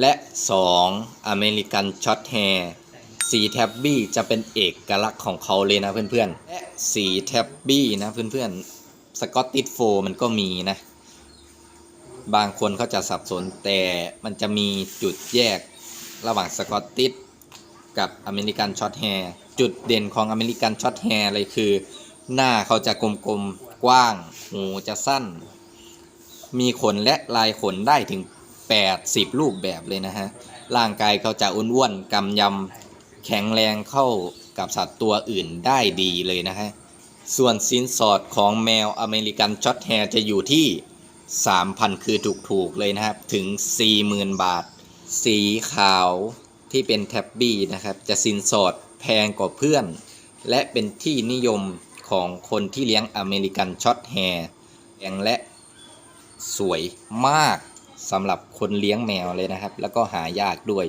และ 2. อเมริกันช็อตแฮร์สีแท็บบี้จะเป็นเอกลักษณ์ของเขาเลยนะเพื่อนๆ และสีแท็บบี้นะเพื่อนๆสกอตติชโฟมันก็มีนะ บางคนเขาจะสับสนแต่มันจะมีจุดแยกระหว่างสกอตติชกับอเมริกันช็อตแฮร์จุดเด่นของอเมริกันช็อตแฮร์เลยคือ หน้าเขาจะกลมๆกว้าง หูจะสั้น มีขนและลายขนได้ถึง 80 รูปแบบเลยนะฮะ ร่างกายเขาจะอ้วนๆกำยำ แข็งแรงเข้ากับสัตว์ตัวอื่นได้ดีเลยนะฮะ ส่วนสินสอดของแมวอเมริกันช็อตแฮร์จะอยู่ที่ 3,000 คือถูกๆเลยนะครับ ถึง 40,000 บาท สีขาวที่เป็นแท็บบี้นะครับ จะสินสอดแพงกว่าเพื่อน และเป็นที่นิยมของคนที่เลี้ยงอเมริกันช็อตแฮร์แพงและสวยมาก สำหรับคนเลี้ยงแมวเลยนะครับ แล้วก็หายากด้วย